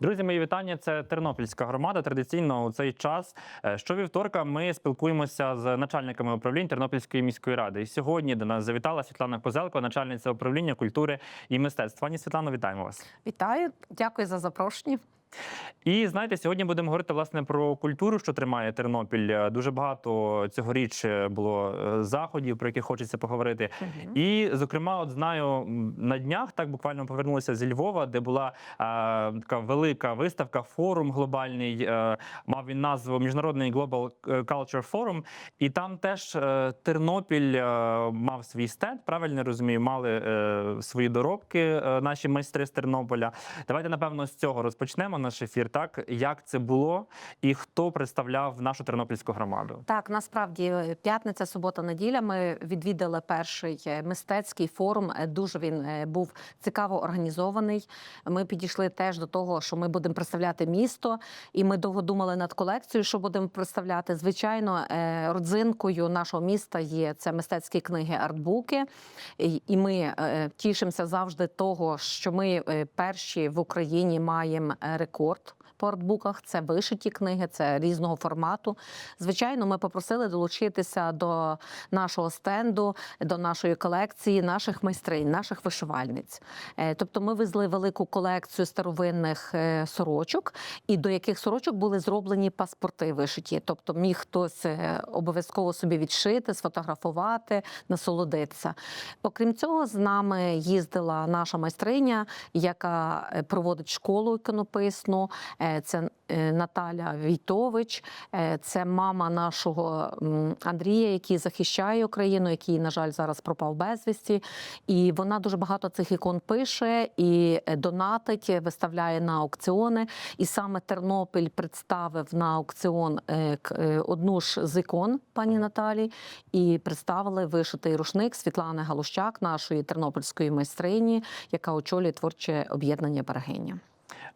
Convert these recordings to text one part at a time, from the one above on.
Друзі, мої вітання. Це Тернопільська громада. Традиційно у цей час е, щовівторка ми спілкуємося з начальниками управлінь Тернопільської міської ради. І сьогодні до нас завітала Світлана Козелко, начальниця управління культури і мистецтва. Пані Світлано, вітаємо вас. Вітаю, дякую за запрошення. І знаєте, сьогодні будемо говорити власне про культуру, що тримає Тернопіль. Е, Дуже багато цьогоріч е, було е, заходів, про які хочеться поговорити. І, зокрема, от знаю, на днях так буквально повернулися зі Львова, де була е, така велика виставка, форум глобальний. Е, мав він назву Міжнародний Global Culture Forum. І там теж е, Тернопіль е, мав свій стенд. Правильно розумію, мали е, свої доробки е, наші майстри з Тернополя. Давайте напевно з цього розпочнемо наш ефір. Так як це було, і хто представляв нашу тернопільську громаду? Так, насправді п'ятниця, субота, неділя. Ми відвідали перший е, мистецький форум. Е, Дуже він е, був цікаво організований. Ми підійшли теж до того, що ми будемо представляти місто, і ми довго думали над колекцією, що будемо представляти. Звичайно, родзинкою нашого міста є це мистецькі книги, артбуки. І ми тішимося завжди того, що ми перші в Україні маємо е, рекорд. По артбуках це вишиті книги, це різного формату. Звичайно, ми попросили долучитися до нашого стенду, до нашої колекції, наших майстринь, наших вишивальниць. Е, Тобто, ми везли велику колекцію старовинних е, сорочок, і до яких сорочок були зроблені паспорти вишиті. Тобто, міг хтось е, обов'язково собі відшити, сфотографувати, насолодитися. Окрім цього, з нами їздила наша майстриня, яка проводить школу іконописну. Е, Це е, Наталя Війтович, е, це мама нашого Андрія, який захищає Україну, який, на жаль, зараз пропав безвісті. І вона дуже багато цих ікон пише і донатить, виставляє на аукціони. І саме Тернопіль представив на аукціон одну ж з ікон пані Наталі, і представили вишитий рушник Світлани Галущак, нашої тернопільської майстрині, яка очолює творче об'єднання Берегиня.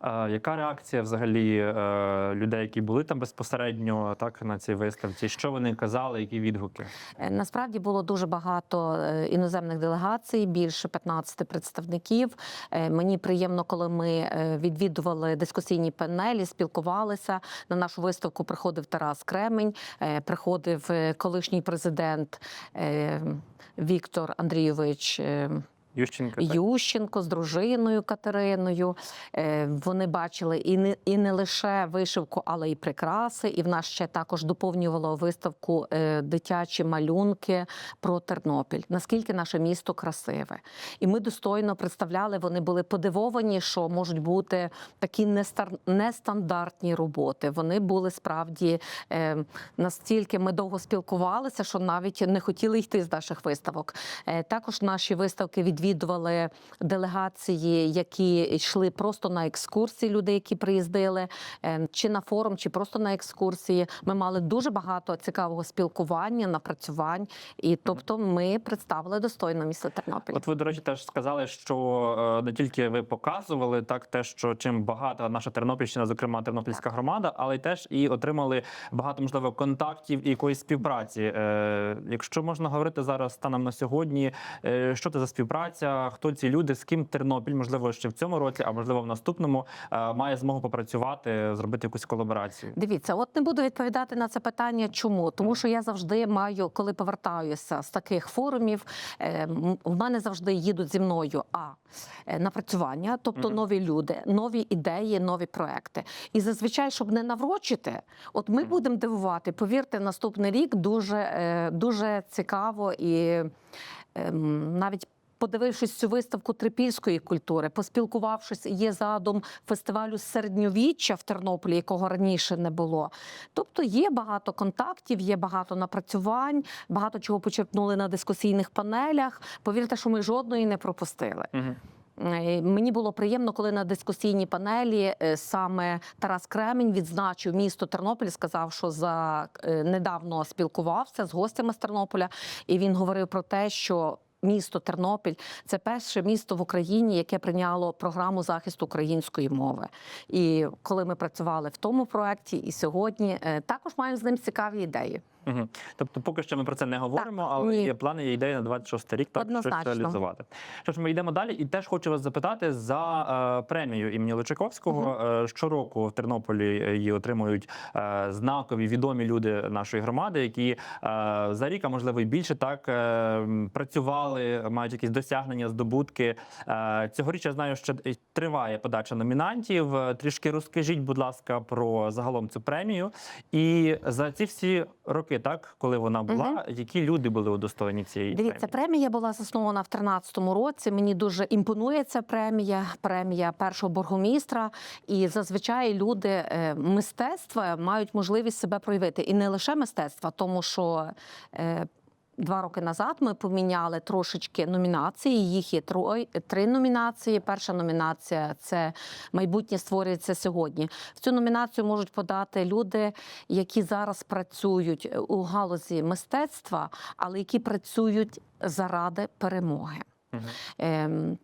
Яка реакція взагалі е, людей, які були там безпосередньо так на цій виставці? Що вони казали? Які відгуки? Е, Насправді було дуже багато е, іноземних делегацій, більше 15 представників. Мені приємно, коли ми відвідували дискусійні панелі, спілкувалися. На нашу виставку приходив Тарас Кремень, приходив колишній президент Віктор Андрійович. Ющенко? так? Ющенко з дружиною Катериною. Е, Вони бачили і не, і не лише вишивку, але й прикраси. І в нас ще також доповнювало виставку е, дитячі малюнки про Тернопіль. Наскільки наше місто красиве. І ми достойно представляли, вони були подивовані, що можуть бути такі нестандартні роботи. Вони були справді е, настільки ми довго спілкувалися, що навіть не хотіли йти з наших виставок. Також наші виставки відвідували делегації, які йшли просто на екскурсії. Люди, які приїздили е, чи на форум, чи просто на екскурсії. Ми мали дуже багато цікавого спілкування, напрацювань. І тобто, ми представили достойно місто Тернопіль. От ви, до речі, теж сказали, що е, не тільки ви показували так, те, що чим багата наша Тернопільщина, зокрема Тернопільська громада, але й теж і отримали багато можливо контактів і якоїсь співпраці. Е, якщо можна говорити зараз станом на сьогодні, е, що це за співпраця? Хто ці люди, з ким Тернопіль, можливо, ще в цьому році, а можливо в наступному, е, має змогу попрацювати, зробити якусь колаборацію? Дивіться, от не буду відповідати на це питання. Чому? Тому що я завжди маю, коли повертаюся з таких форумів, е, в мене завжди їдуть зі мною а е, напрацювання, тобто нові люди, нові ідеї, нові проекти. І зазвичай, щоб не наврочити, от ми будемо дивувати. Повірте, наступний рік дуже, дуже цікаво і ем, навіть. Подивившись цю виставку трипільської культури, поспілкувавшись, є задум фестивалю середньовіччя в Тернополі, якого раніше не було. Тобто є багато контактів, є багато напрацювань, багато чого почерпнули на дискусійних панелях. Повірте, що ми жодної не пропустили. Угу. Е, Мені було приємно, коли на дискусійній панелі е, саме Тарас Кремінь відзначив місто Тернопіль, сказав, що за е, недавно спілкувався з гостями з Тернополя, і він говорив про те, що. Місто Тернопіль це перше місто в Україні, яке прийняло програму захисту української мови. І коли ми працювали в тому проєкті, і сьогодні е, також маємо з ним цікаві ідеї. Угу. Тобто, поки що ми про це не говоримо, але ні. є плани, є ідеї на 26 рік так щось реалізувати. Що ж, ми йдемо далі, і теж хочу вас запитати за е, премію імені Личаковського. Е, щороку в Тернополі її отримують е, знакові відомі люди нашої громади, які е, за рік, а можливо і більше, так е, працювали, мають якісь досягнення, здобутки. Е, цьогоріч я знаю, що триває подача номінантів. Е, Трішки розкажіть, будь ласка, про загалом цю премію. І за ці всі роки, так коли вона була, які люди були удостоєні цієї Дивіться, премії? премія була заснована в 13-му році. Мені дуже імпонує ця премія, премія першого бургомістра. І зазвичай люди е, мистецтва мають можливість себе проявити. І не лише мистецтва, тому що. Два роки назад ми поміняли трошечки номінації. Їх є трой, три номінації. Перша номінація це майбутнє створюється сьогодні. В цю номінацію можуть подати люди, які зараз працюють у галузі мистецтва, але які працюють заради перемоги. Мгм. Ем,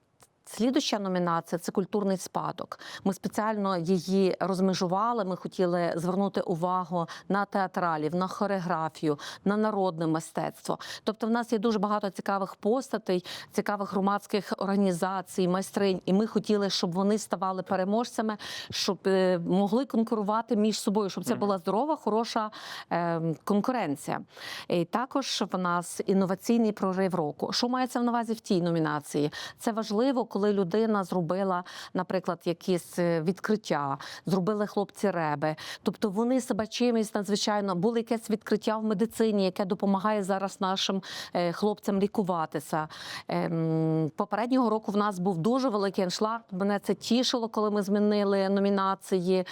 Слідуща номінація це культурний спадок. Ми спеціально її розмежували. Ми хотіли звернути увагу на театралів, на хореографію, на народне мистецтво. Тобто, в нас є дуже багато цікавих постатей, цікавих громадських організацій, майстринь, і ми хотіли, щоб вони ставали переможцями, щоб е, могли конкурувати між собою, щоб це була здорова, хороша е, конкуренція. І також в нас інноваційний прорив року. Що мається на увазі в тій номінації? Це важливо, коли людина зробила, наприклад, якісь е, відкриття, зробили хлопці реби. Тобто вони себе чимось надзвичайно було якесь відкриття в медицині, яке допомагає зараз нашим е, хлопцям лікуватися. Ем, Попереднього року в нас був дуже великий аншлаг. Мене це тішило, коли ми змінили номінації.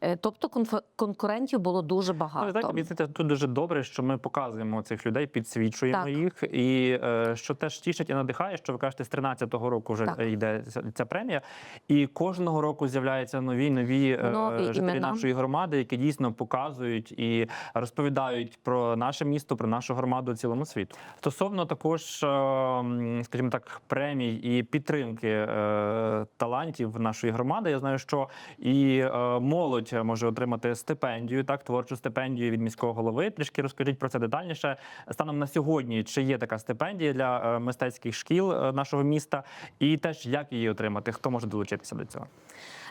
Е, Тобто конкурентів було дуже багато. знаєте, тут дуже добре, що ми показуємо цих людей, підсвічуємо Так. їх, і що теж тішить і надихає, що ви кажете, з 13-го року вже Так. Е, йде ця, ця премія, і кожного року з'являються нові нові, е, Нові жителі імена. нашої громади, які дійсно показують і розповідають про наше місто, про нашу громаду цілому світу. Стосовно також, е, скажімо так, премій і підтримки е, талантів нашої громади. Я знаю, що і е, молодь може отримати стипендію, так творчу стипендію від міського голови. Трішки розкажіть про це детальніше. Станом на сьогодні, чи є така стипендія для е, мистецьких шкіл е, нашого міста, і теж як її отримати? Хто може долучитися до цього?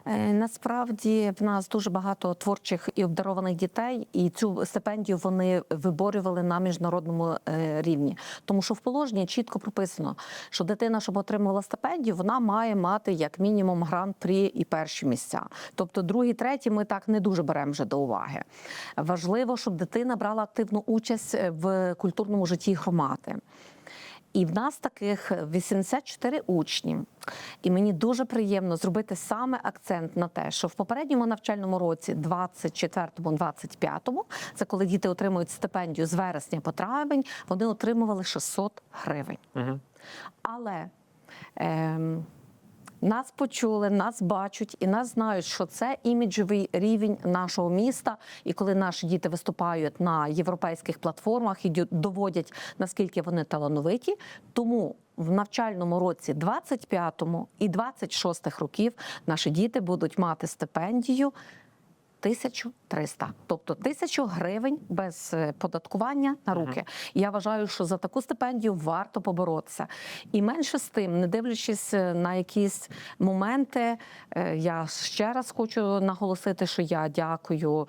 Е, Насправді в нас дуже багато творчих і обдарованих дітей, і цю стипендію вони виборювали на міжнародному е, рівні. Тому що в положенні чітко прописано, що дитина, щоб отримувала стипендію, вона має мати як мінімум гран-прі і перші місця. Тобто, другі, треті ми так не дуже беремо вже до уваги. Важливо, щоб дитина брала активну участь е, в культурному житті громади. І в нас таких 84 учні. І мені дуже приємно зробити саме акцент на те, що в попередньому навчальному році, 24-25, це коли діти отримують стипендію з вересня по травень, вони отримували 600 гривень. Угу. Але ем, нас почули, нас бачать і нас знають, що це іміджовий рівень нашого міста. І коли наші діти виступають на європейських платформах і доводять наскільки вони талановиті, тому. В навчальному році 25-му і 26-х років наші діти будуть мати стипендію 1300, тобто 1000 гривень без е, податкування на руки. Я вважаю, що за таку стипендію варто поборотися. І менше з тим, не дивлячись е, на якісь моменти, е, я ще раз хочу наголосити, що я дякую.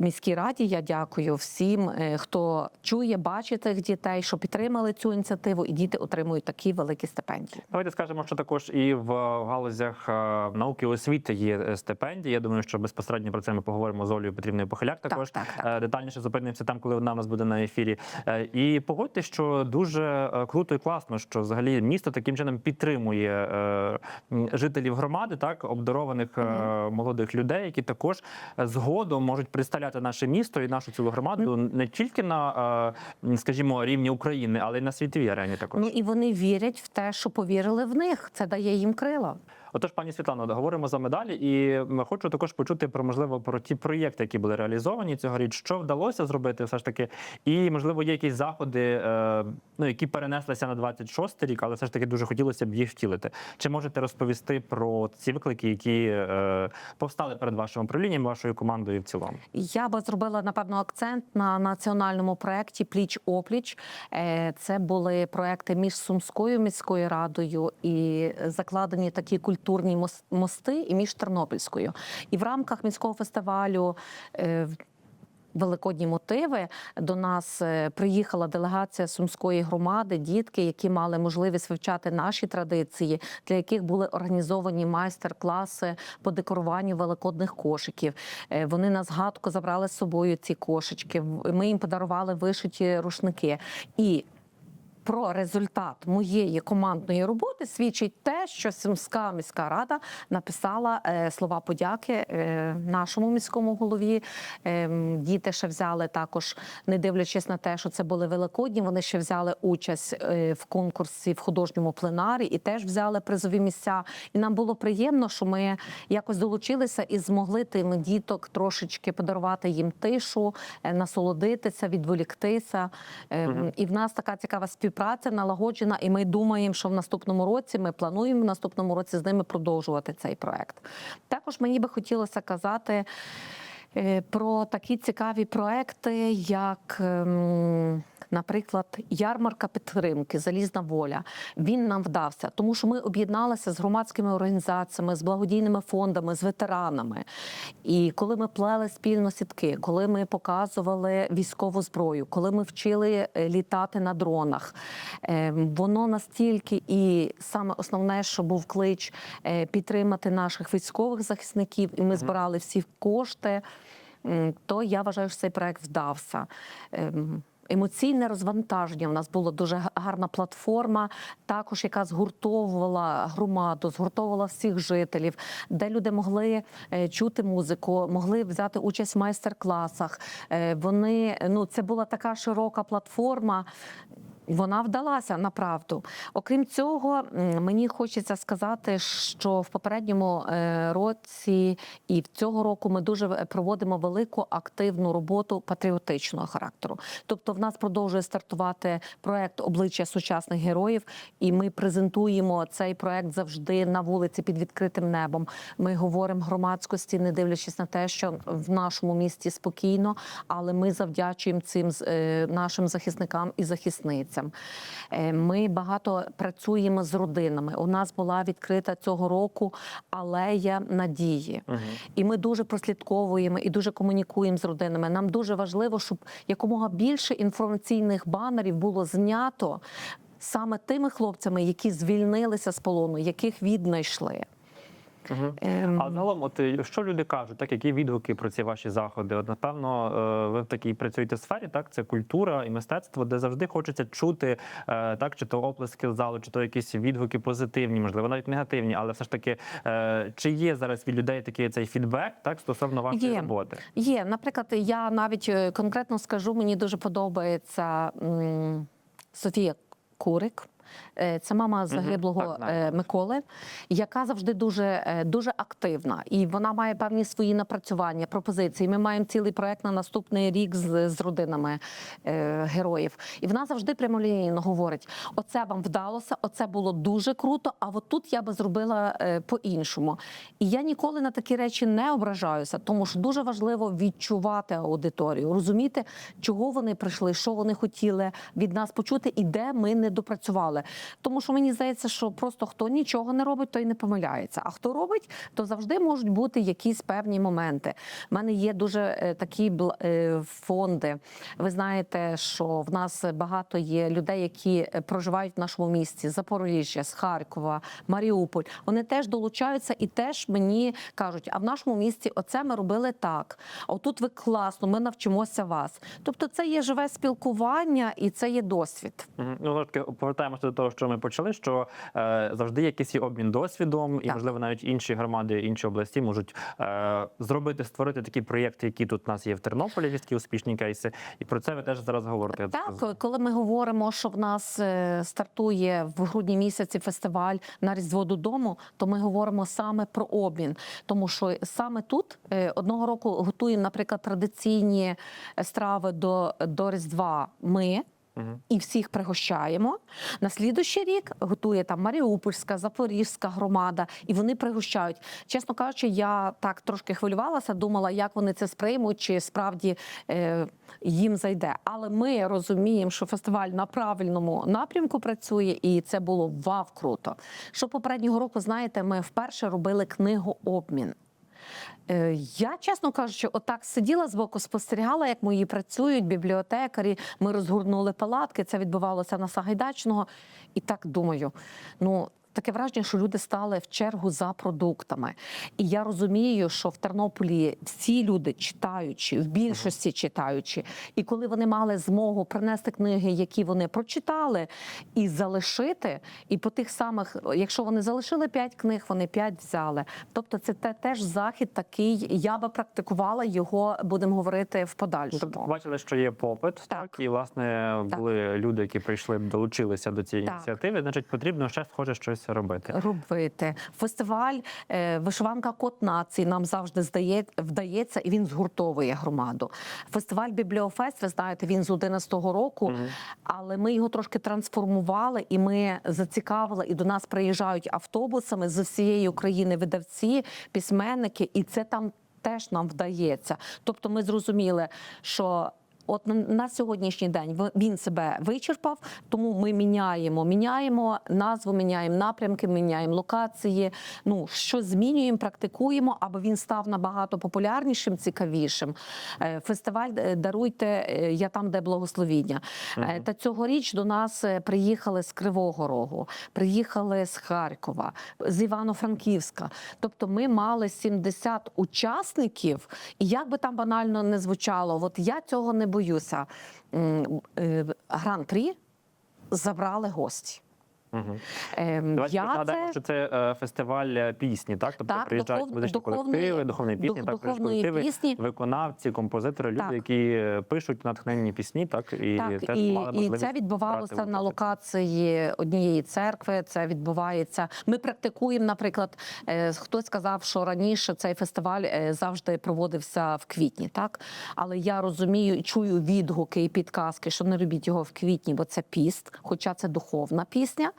Міській раді я дякую всім, е, хто чує, бачить цих дітей, що підтримали цю ініціативу, і діти отримують такі великі стипендії. Давайте скажемо, що також і в галузях е, науки і освіти є е, стипендії. Я думаю, що безпосередньо про це ми поговоримо з Олею Петрівною Похиляк. Також так, так. Е, детальніше зупинимося там, коли вона в нас буде на ефірі. І погодьте, що дуже круто і класно, що взагалі місто таким чином підтримує жителів громади, так обдарованих е, молодих людей, які також згодом можуть представляти наше місто і нашу цілу громаду не тільки на, е, скажімо, рівні України, але й на світовій арені також. Ну і вони вірять в те, що повірили в них. Це дає їм крила. Отож, пані Світлано, говоримо за медалі, і хочу також почути про можливо про ті проєкти, які були реалізовані цьогоріч. Що вдалося зробити, все ж таки, і можливо є якісь заходи, е, ну які перенеслися на 26 рік, але все ж таки дуже хотілося б їх втілити. Чи можете розповісти про ці виклики, які е, повстали перед вашим управлінням, вашою командою в цілому? Я би зробила напевно акцент на національному проєкті Пліч опліч. Е, Це були проекти між Сумською міською радою і закладені такі культурні мос- мости, і між Тернопільською. І в рамках міського фестивалю. е, Великодні мотиви до нас е, приїхала делегація сумської громади, дітки, які мали можливість вивчати наші традиції, для яких були організовані майстер-класи по декоруванню великодних кошиків. Е, Вони на згадку забрали з собою ці кошечки. Ми їм подарували вишиті рушники. І про результат моєї командної роботи свідчить те, що Сумська міська рада написала е, слова подяки е, нашому міському голові. Е, діти ще взяли також, не дивлячись на те, що це були великодні. Вони ще взяли участь е, в конкурсі в художньому пленарі і теж взяли призові місця. І нам було приємно, що ми якось долучилися і змогли тим діток трошечки подарувати їм тишу, насолодитися, відволіктися. Мгм. І в нас така цікава співпраця налагоджена, і ми думаємо, що в наступному році ми плануємо в наступному році з ними продовжувати цей проект. Також мені би хотілося казати. е, Про такі цікаві проекти, як, ем, наприклад, ярмарка підтримки Залізна воля. Він нам вдався, тому що ми об'єдналися з громадськими організаціями, з благодійними фондами, з ветеранами. І коли ми плели спільно сітки, коли ми показували військову зброю, коли ми вчили е, літати на дронах, е, воно настільки і саме основне, що був клич е, підтримати наших військових захисників, і ми збирали всі кошти, то я вважаю, що цей проект вдався. Ем, Емоційне розвантаження в нас було дуже гарна платформа, також яка згуртовувала громаду, згуртовувала всіх жителів, де люди могли е, чути музику, могли взяти участь в майстер-класах. Е, Вони ну це була така широка платформа. Вона вдалася направду. Окрім цього, мені хочеться сказати, що в попередньому е, році і в цього року ми дуже е, проводимо велику активну роботу патріотичного характеру. Тобто, в нас продовжує стартувати проект обличчя сучасних героїв, і ми презентуємо цей проект завжди на вулиці під відкритим небом. Ми говоримо громадськості, не дивлячись на те, що в нашому місті спокійно, але ми завдячуємо цим е, нашим захисникам і захисницям. Е, Ми багато працюємо з родинами. У нас була відкрита цього року алея надії. І ми дуже прослідковуємо і дуже комунікуємо з родинами. Нам дуже важливо, щоб якомога більше інформаційних банерів було знято саме тими хлопцями, які звільнилися з полону, яких віднайшли. Мгм. Ем, А загалом, от е, що люди кажуть, так які відгуки про ці ваші заходи? От напевно, е, ви в такій працюєте сфері, так це культура і мистецтво, де завжди хочеться чути е, так, чи то оплески залу, чи то якісь відгуки позитивні, можливо, навіть негативні, але все ж таки, чи є зараз від людей такий цей фідбек, так стосовно вашої Є. роботи? Є, наприклад, я навіть конкретно скажу, мені дуже подобається Софія Курик. Е, Це мама загиблого так, е, Миколи, яка завжди дуже, е, дуже активна, і вона має певні свої напрацювання, пропозиції. Ми маємо цілий проект на наступний рік з, з родинами е, героїв. І вона завжди прямолінійно говорить: оце вам вдалося, оце було дуже круто. А от тут я би зробила е, по-іншому. І я ніколи на такі речі не ображаюся, тому що дуже важливо відчувати аудиторію, розуміти, чого вони прийшли, що вони хотіли від нас почути, і де ми не допрацювали. Тому що мені здається, що просто хто нічого не робить, той не помиляється. А хто робить, то завжди можуть бути якісь певні моменти. У мене є дуже е, такі е, фонди. Ви знаєте, що в нас багато є людей, які е, проживають в нашому місті Запоріжжя, з Харкова, Маріуполь. Вони теж долучаються і теж мені кажуть: а в нашому місті оце ми робили так. Отут ви класно, ми навчимося вас. Тобто, це є живе спілкування і це є досвід. Ну, повертаємося до того, що ми почали, що е, завжди якийсь є обмін досвідом, і Так. можливо навіть інші громади, інші області можуть е, зробити, створити такі проєкти, які тут у нас є в Тернополі, такі успішні кейси. І про це ви теж зараз говорите. Так, коли ми говоримо, що в нас е, стартує в грудні місяці фестиваль на Різдво додому, то ми говоримо саме про обмін. Тому що саме тут е, одного року готуємо, наприклад, традиційні е, страви до, до Різдва. Ми. І всіх пригощаємо. На слідуючий рік готує там Маріупольська, Запорізька громада, і вони пригощають. Чесно кажучи, я так трошки хвилювалася, думала, як вони це сприймуть, чи справді е, їм зайде. Але ми розуміємо, що фестиваль на правильному напрямку працює, і це було вау круто. Що попереднього року, знаєте, ми вперше робили книгообмін. Е, Я, чесно кажучи, отак сиділа збоку, спостерігала, як мої працюють бібліотекарі. Ми розгорнули палатки. Це відбувалося на Сагайдачного. І так думаю, ну. Таке враження, що люди стали в чергу за продуктами. І я розумію, що в Тернополі всі люди читаючі, в більшості читаючі, і коли вони мали змогу принести книги, які вони прочитали, і залишити, і по тих самих, якщо вони залишили п'ять книг, вони п'ять взяли. Тобто, це те теж захід такий. Я би практикувала його, будемо говорити в Ну, подальшому. Тобто бачили, що є попит, так, Так. і власне Так. були люди, які прийшли, долучилися до цієї Так. ініціативи. Значить, потрібно ще схоже щось робити. робити. Фестиваль е, Вишиванка Код нації нам завжди здає, вдається, і він згуртовує громаду. Фестиваль Бібліофест, ви знаєте, він з 11-го року, але ми його трошки трансформували, і ми зацікавили, і до нас приїжджають автобусами з всієї України видавці, письменники, і це там. Теж нам вдається. Тобто ми зрозуміли, що От на- сьогоднішній день він себе вичерпав, тому ми міняємо, міняємо назву, міняємо напрямки, міняємо локації. Ну що змінюємо, практикуємо, аби він став набагато популярнішим, цікавішим. Е, Фестиваль е, даруйте е, я там, де благословіння. Е, Та цьогоріч до нас приїхали з Кривого Рогу, приїхали з Харкова, з Івано-Франківська. Тобто, ми мали 70 учасників, і як би там банально не звучало, от я цього не боюся. М, е, Гран-прі забрали гості. Угу. Ем, Давайте я нагадаємо, це- що це е, фестиваль е, пісні, так? Тобто Так, приїжджають духов- музичні духовної- колективи, духовні пісні, дух- так, колективи, пісні. виконавці, композитори, люди, Так. які е, пишуть натхненні пісні, так і Так, теж і, мали і це відбувалося на локації однієї церкви. Це відбувається. Ми практикуємо, наприклад, хтось сказав, що раніше цей фестиваль завжди проводився в квітні, так але я розумію і чую відгуки і підказки, що не робіть його в квітні, бо це піст, хоча це духовна пісня.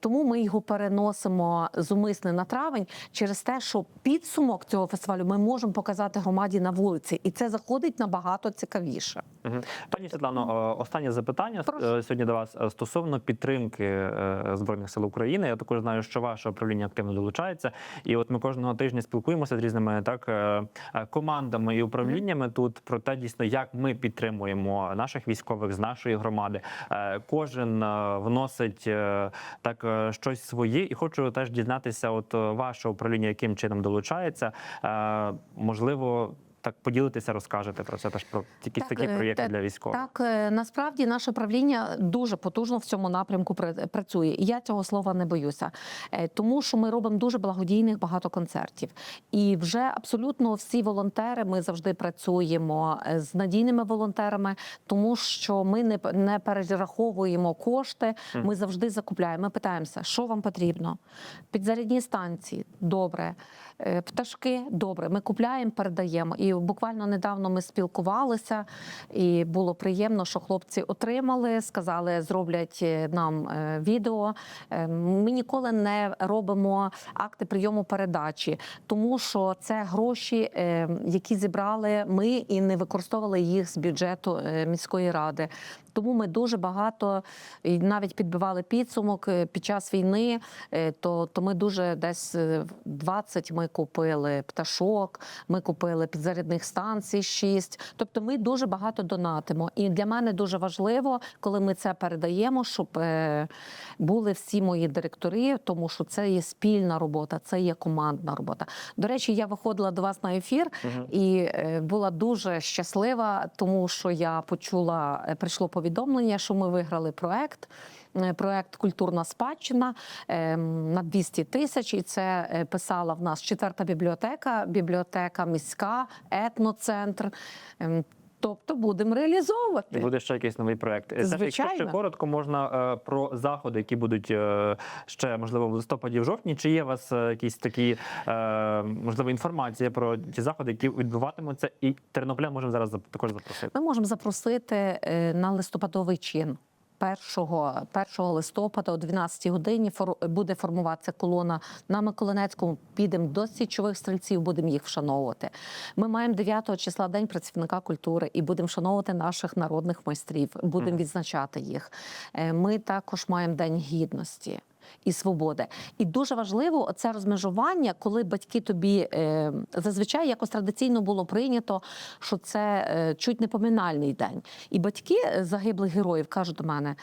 Тому ми його переносимо зумисне на травень через те, що підсумок цього фестивалю ми можемо показати громаді на вулиці, і це заходить набагато цікавіше. Пані Світлано, е, останнє запитання Прошу. е, сьогодні до вас е, стосовно підтримки е, збройних сил України. Я також знаю, що ваше управління активно долучається, і от ми кожного тижня спілкуємося з різними так е, е, командами і управліннями тут про те, дійсно, як ми підтримуємо наших військових з нашої громади. Е, Кожен е, вносить е, так е, щось своє, і хочу теж дізнатися, от е, ваше управління яким чином долучається. Е, Можливо. Так поділитися, розкажете про це теж про якісь Так, такі е, проєкти та- для військових. Так, е, насправді наше правління дуже потужно в цьому напрямку пра- працює. І я цього слова не боюся, Е, тому що ми робимо дуже благодійних багато концертів. І вже абсолютно всі волонтери ми завжди працюємо з надійними волонтерами, тому що ми не, не перераховуємо кошти. Ми завжди закупляємо. Ми питаємося, що вам потрібно. Підзарядні станції добре, пташки добре. Ми купляємо, передаємо. І буквально недавно ми спілкувалися, і було приємно, що хлопці отримали, сказали, зроблять е, нам е, відео. Е, Ми ніколи не робимо акти прийому передачі, тому що це гроші, які зібрали ми і не використовували їх з бюджету міської ради. Тому ми дуже багато і навіть підбивали підсумок е, під час війни. е, То, то ми дуже десь е, 20 ми купили пташок, ми купили підзарядних станцій 6. Тобто ми дуже багато донатимо. І для мене дуже важливо, коли ми це передаємо, щоб е, були всі мої директори, тому що це є спільна робота, це є командна робота. До речі, я виходила до вас на ефір і е, була дуже щаслива, тому що я почула, е, прийшло повідомлення, що ми виграли проект. е, проект Культурна спадщина ем, на 200 тисяч. І це е, писала в нас четверта бібліотека, бібліотека міська, етноцентр. Тобто будемо реалізовувати. Буде ще якийсь новий проект. Звичайно. Якщо ще коротко можна е, про заходи, які будуть е, ще можливо в листопаді, в жовтні. Чи є у вас е, якісь такі е, можливо інформація про ті заходи, які відбуватимуться, і Тернополя можемо зараз також запросити. Ми можемо запросити е, на листопадовий чин. 1, 1 листопада о 12 годині фор- буде формуватися колона на Миколинецькому. Підемо до січових стрільців, будемо їх вшановувати. Ми маємо 9 числа День працівника культури і будемо вшановувати наших народних майстрів, будемо відзначати їх. Е, Ми також маємо День гідності. І свободи, і дуже важливо це розмежування, коли батьки тобі е, зазвичай якось традиційно було прийнято, що це е, чуть не поминальний день. І батьки е, загиблих героїв кажуть до мене: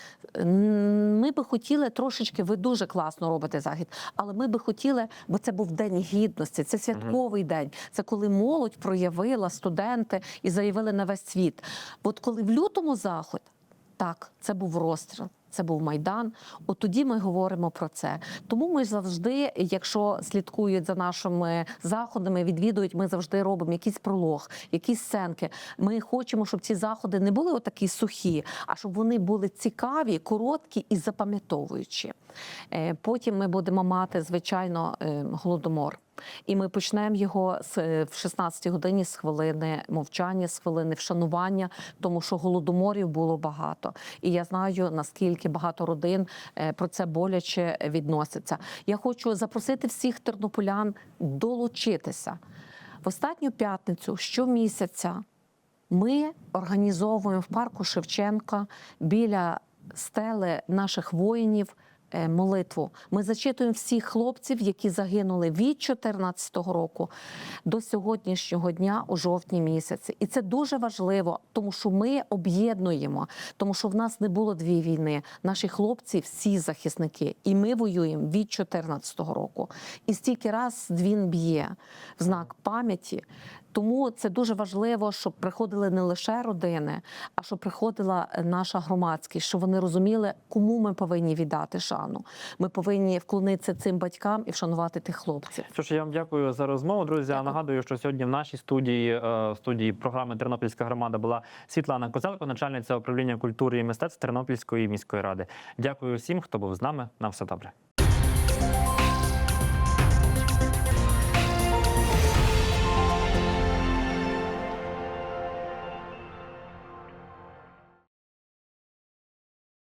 ми би хотіли трошечки, ви дуже класно робите захід, але ми би хотіли, бо це був день гідності, це святковий день. Це коли молодь проявила студенти і заявили на весь світ. От коли в лютому заход, так, це був розстріл. Це був майдан. От тоді ми говоримо про це. Тому ми завжди, якщо слідкують за нашими заходами, відвідують, ми завжди робимо якийсь пролог, якісь сценки. Ми хочемо, щоб ці заходи не були отакі сухі, а щоб вони були цікаві, короткі і запам'ятовуючі. Е, Потім ми будемо мати звичайно е, голодомор. І ми почнемо його е, в 16 годині з хвилини мовчання, з хвилини вшанування, тому що голодоморів було багато. І я знаю наскільки багато родин е, про це боляче відносяться. Я хочу запросити всіх тернополян долучитися в останню п'ятницю щомісяця. Ми організовуємо в парку Шевченка біля стели наших воїнів молитву. Ми зачитуємо всіх хлопців, які загинули від 2014 року до сьогоднішнього дня у жовтні місяці. І це дуже важливо, тому що ми об'єднуємо, тому що в нас не було дві війни. Наші хлопці всі захисники, і ми воюємо від 2014 року. І стільки раз він б'є в знак пам'яті. Тому це дуже важливо, щоб приходили не лише родини, а щоб приходила наша громадськість, щоб вони розуміли, кому ми повинні віддати шану. Ми повинні вклонитися цим батькам і вшанувати тих хлопців. Що ж, я вам дякую за розмову, друзі. Дякую. нагадую, що сьогодні в нашій студії е, студії програми Тернопільська громада була Світлана Козелко, начальниця управління культури і мистецтв Тернопільської міської ради. Дякую всім, хто був з нами. На все добре.